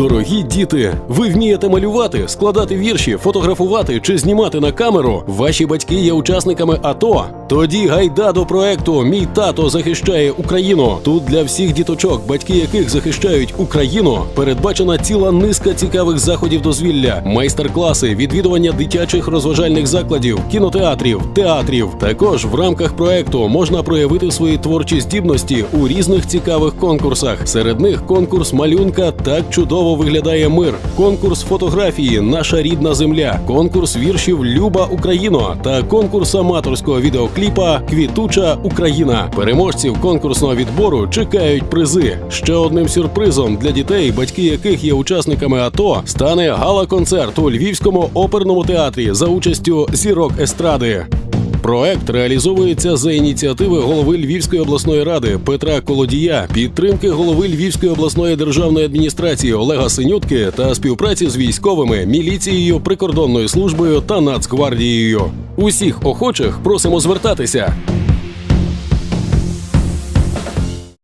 Дорогі діти, ви вмієте малювати, складати вірші, фотографувати чи знімати на камеру? Ваші батьки є учасниками АТО? Тоді гайда до проекту Мій тато захищає Україну. Тут для всіх діточок, батьки яких захищають Україну, передбачена ціла низка цікавих заходів дозвілля, майстер-класи, відвідування дитячих розважальних закладів, кінотеатрів, театрів. Також в рамках проекту можна проявити свої творчі здібності у різних цікавих конкурсах. Серед них конкурс малюнка так чудово виглядає мир, конкурс фотографії Наша рідна земля, конкурс віршів Люба Україно та конкурс аматорського відеокліпа Квітуча Україна. Переможців конкурсного відбору чекають призи. Ще одним сюрпризом для дітей, батьки яких є учасниками АТО, стане гала-концерт у Львівському оперному театрі за участю зірок естради. Проект реалізовується за ініціативи голови Львівської обласної ради Петра Колодія, підтримки голови Львівської обласної державної адміністрації Олега Синютки та співпраці з військовими, міліцією, прикордонною службою та Нацгвардією. Усіх охочих просимо звертатися.